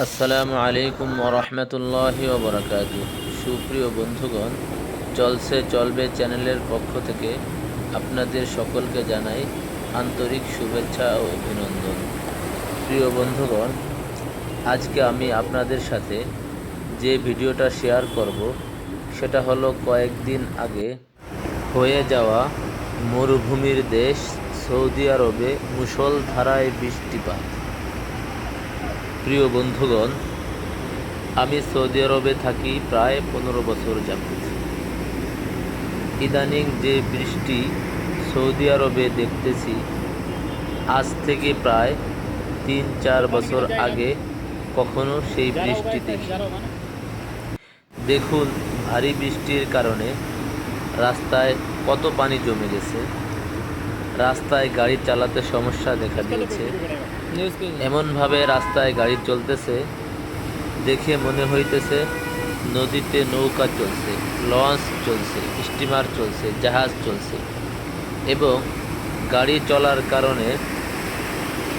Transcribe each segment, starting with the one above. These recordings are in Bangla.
আসসালামু আলাইকুম ওরহমতুল্লাহ ওবরাকাত সুপ্রিয় বন্ধুগণ, চলছে, চলবে চ্যানেলের পক্ষ থেকে আপনাদের সকলকে জানাই আন্তরিক শুভেচ্ছা ও অভিনন্দন। প্রিয় বন্ধুগণ, আজকে আমি আপনাদের সাথে যে ভিডিওটা শেয়ার করব, সেটা হলো কয়েকদিন আগে হয়ে যাওয়া মরুভূমির দেশ সৌদি আরবে মুষলধারায় বৃষ্টিপাত। প্রিয় বন্ধুগণ, আমি সৌদি আরবে থাকি প্রায় পনেরো বছর যাবত ইদানিং যে বৃষ্টি সৌদি আরবে দেখতেছি, আজ থেকে প্রায় তিন চার বছর আগে কখনো সেই বৃষ্টি দেখি। দেখুন, ভারী বৃষ্টির কারণে রাস্তায় কত পানি জমে গেছে, রাস্তায় গাড়ি চালাতে সমস্যা দেখা দিয়েছে এমনভাবে রাস্তায় গাড়ি চলতেছে, দেখে মনে হইতেছে নদীতে নৌকা চলছে, লঞ্চ চলছে, স্টিমার চলছে, জাহাজ চলছে এবং গাড়ি চলার কারণে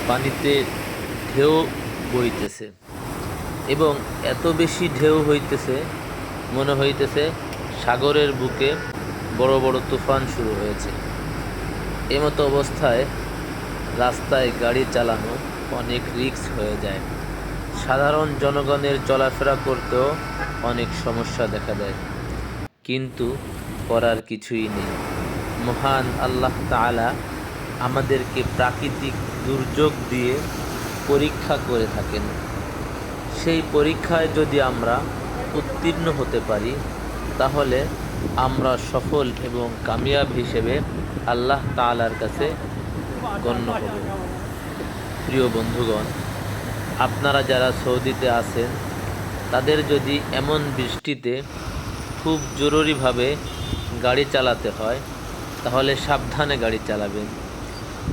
পানিতে ঢেউ বইতেছে এবং এত বেশি ঢেউ হইতেছে, মনে হইতেছে সাগরের বুকে বড় বড় তুফান শুরু হয়েছে। এমতো অবস্থায় রাস্তায় গাড়ি চালানো অনেক রিস্ক হয়ে যায়। সাধারণ জনগণের চলাফেরা করতেও অনেক সমস্যা দেখা দেয়। কিন্তু করার কিছুই নেই। মহান আল্লাহ তাআলা আমাদেরকে প্রাকৃতিক দুর্যোগ দিয়ে পরীক্ষা করে থাকেন। সেই পরীক্ষায় যদি আমরা উত্তীর্ণ হতে পারি, তাহলে আমরা সফল এবং কামিয়াব হিসেবে আল্লাহ তাআলার কাছে গণ্য হব প্রিয় বন্ধুগণ, আপনারা যারা সৌদিতে আছেন, তাদের যদি এমন বৃষ্টিতে খুব জরুরিভাবে গাড়ি চালাতে হয়, তাহলে সাবধানে গাড়ি চালাবেন।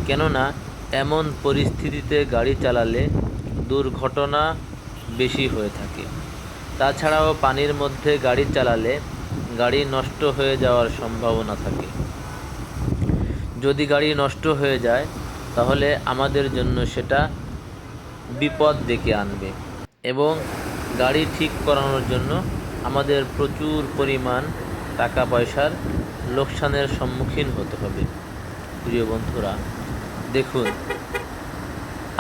কেননা, এমন পরিস্থিতিতে গাড়ি চালালে দুর্ঘটনা বেশি হয়ে থাকে। তাছাড়াও পানির মধ্যে গাড়ি চালালে গাড়ি নষ্ট হয়ে যাওয়ার সম্ভাবনা থাকে। যদি গাড়ি নষ্ট হয়ে যায়, তাহলে আমাদের জন্য সেটা বিপদ ডেকে আনবে এবং গাড়ি ঠিক করানোর জন্য আমাদের প্রচুর পরিমাণ টাকা পয়সার লোকসানের সম্মুখীন হতে হবে। প্রিয় বন্ধুরা, দেখুন,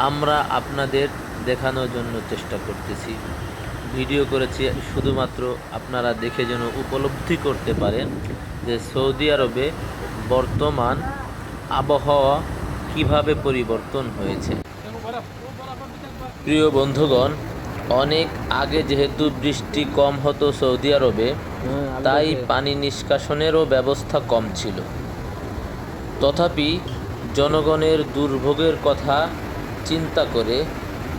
আমরা আপনাদের দেখানোর জন্য চেষ্টা করতেছি। ভিডিও করেছি শুধুমাত্র আপনারা দেখে যেন উপলব্ধি করতে পারেন যে সৌদি আরবে বর্তমান আবহাওয়া কীভাবে পরিবর্তন হয়েছে? প্রিয় বন্ধুগণ অনেক আগে যেহেতু বৃষ্টি কম হতো সৌদি আরবে তাই পানি নিষ্কাশনেরও ব্যবস্থা কম ছিল। তথাপি জনগণের দুর্ভোগের কথা চিন্তা করে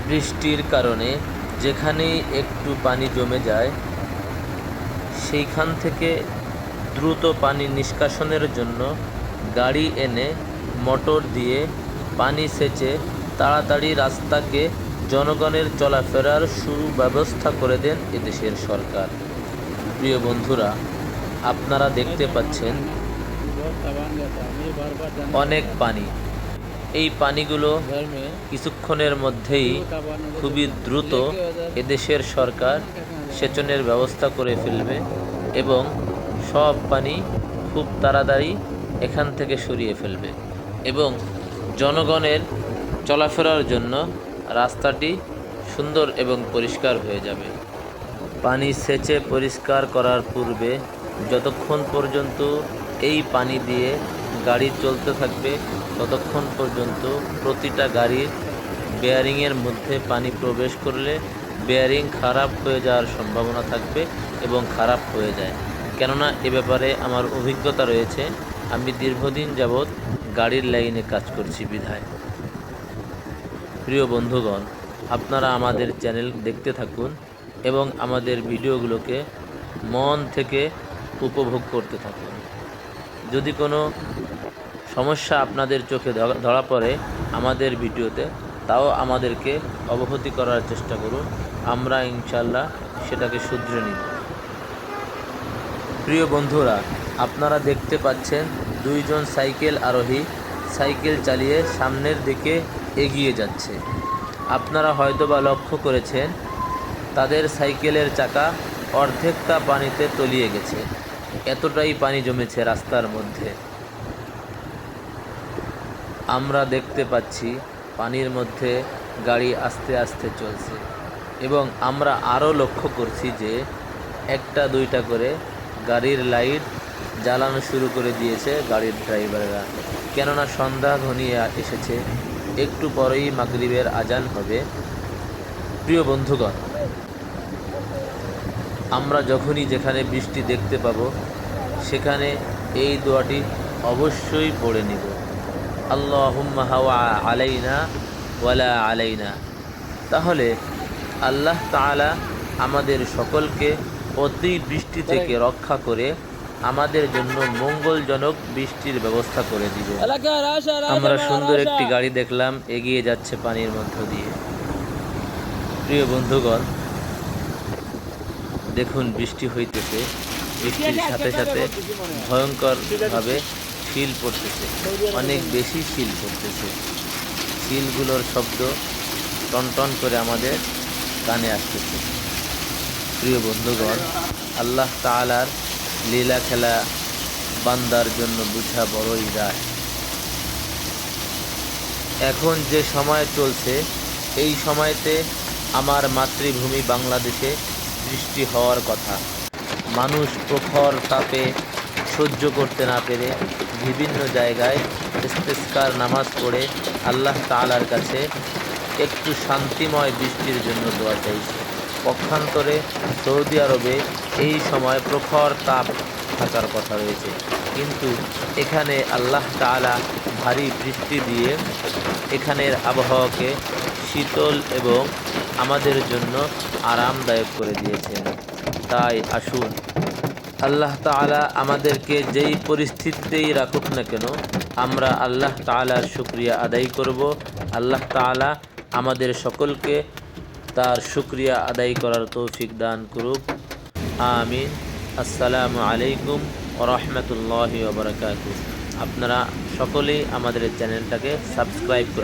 বৃষ্টির কারণে যেখানেই একটু পানি জমে যায় সেইখান থেকে দ্রুত পানি নিষ্কাশনের জন্য গাড়ি এনে মোটর দিয়ে পানি সেচে তাড়াতাড়ি রাস্তাকে জনগণের চলাফেরার সুব্যবস্থা করে দেন এদেশের সরকার। প্রিয় বন্ধুরা, আপনারা দেখতে পাচ্ছেন অনেক পানি। এই পানিগুলো কিছুক্ষণের মধ্যেই খুবই দ্রুত এদেশের সরকার সেচনের ব্যবস্থা করে ফেলবে এবং সব পানি খুব তাড়াতাড়ি এখান থেকে সরিয়ে ফেলবে এবং জনগণের চলাফেরার জন্য রাস্তাটি সুন্দর এবং পরিষ্কার হয়ে যাবে। পানি সেচে পরিষ্কার করার পূর্বে যতক্ষণ পর্যন্ত এই পানি দিয়ে গাড়ি চলতে থাকবে, ততক্ষণ পর্যন্ত প্রতিটা গাড়ির বেয়ারিংয়ের মধ্যে পানি প্রবেশ করলে বেয়ারিং খারাপ হয়ে যাওয়ার সম্ভাবনা থাকবে এবং খারাপ হয়ে যায়। কেননা এ ব্যাপারে আমার অভিজ্ঞতা রয়েছে। আমি দীর্ঘদিন যাবৎ গাড়ির লাইনে কাজ করছি বিধায়। প্রিয় বন্ধুগণ, আপনারা আমাদের চ্যানেল দেখতে থাকুন এবং আমাদের ভিডিওগুলোকে মন থেকে উপভোগ করতে থাকুন। যদি কোনো সমস্যা আপনাদের চোখে ধরা- পড়ে আমাদের ভিডিওতে, তাও আমাদেরকে অবহতি করার চেষ্টা করুন। আমরা ইনশাল্লাহ সেটাকে শুধরে নিব। প্রিয় বন্ধুরা আপনারা দেখতে পাচ্ছেন দুইজন সাইকেল আরোহী সাইকেল চালিয়ে সামনের দিকে এগিয়ে যাচ্ছে। আপনারা হয়তোবা লক্ষ্য করেছেন, তাদের সাইকেলের চাকা অর্ধেকটা পানিতে তলিয়ে গেছে। এতটাই পানি জমেছে রাস্তার মধ্যে। আমরা দেখতে পাচ্ছি পানির মধ্যে গাড়ি আস্তে আস্তে চলছে এবং আমরা আরও লক্ষ্য করছি যে একটা দুইটা করে গাড়ির লাইট জ্বালানো শুরু করে দিয়েছে গাড়ির ড্রাইভাররা। কেননা সন্ধ্যা ঘনিয়ে এসেছে একটু পরেই মাগরিবের আজান হবে। প্রিয় বন্ধুগণ আমরা যখনই যেখানে বৃষ্টি দেখতে পাব সেখানে এই দোয়াটি অবশ্যই পড়ে নিব। আল্লাহুম্মা হাওয়া আলাইনা ওয়ালা আলাইনা। তাহলে আল্লাহ তাআলা আমাদের সকলকে অতি বৃষ্টি থেকে রক্ষা করে আমাদের জন্য মঙ্গলজনক বৃষ্টির ব্যবস্থা করে দিবে। আমরা সুন্দর একটি গাড়ি দেখলাম এগিয়ে যাচ্ছে পানির মধ্য দিয়ে। প্রিয় বন্ধুগণ দেখুন বৃষ্টি হইতেছে বৃষ্টির সাথে সাথে ভয়ঙ্করভাবে শিল পড়তেছে অনেক বেশি শিল পড়তেছে। শিলগুলোর শব্দ টনটন করে আমাদের কানে আসতেছে। প্রিয় বন্ধুগণ আল্লাহ তাআলার লীলা খেলা বান্দার জন্য বুঝা বড়ই দায় এখন যে সময় চলছে, এই সময়তে আমার মাতৃভূমি বাংলাদেশে বৃষ্টি হওয়ার কথা। মানুষ প্রখর তাপে সহ্য করতে না পেরে বিভিন্ন জায়গায় ইস্তেস্কার নামাজ পড়ে আল্লাহ তাআলার কাছে একটু শান্তিময় বৃষ্টির জন্য দোয়া চাইছে। পক্ষান্তরে সৌদি আরবে এই সময় প্রখর তাপ থাকার কথা রয়েছে। কিন্তু এখানে আল্লাহ তাআলা ভারী বৃষ্টি দিয়ে এখানের আবহাওয়াকে শীতল এবং আমাদের জন্য আরামদায়ক করে দিয়েছেন। তাই আসুন, আল্লাহ তাআলা আমাদেরকে যেই পরিস্থিতিতেই রাখুক না কেন, আমরা আল্লাহ তাআলার শুক্রিয়া আদায় করব। আল্লাহ তাআলা আমাদের সকলকে তার শুক্রিয়া আদায় করার তৌফিক দান করুক। আমিন। আসসালামু আলাইকুম রহমতুল্লাহ ওবরাকাতু আপনারা সকলেই আমাদের চ্যানেলটাকে সাবস্ক্রাইব করে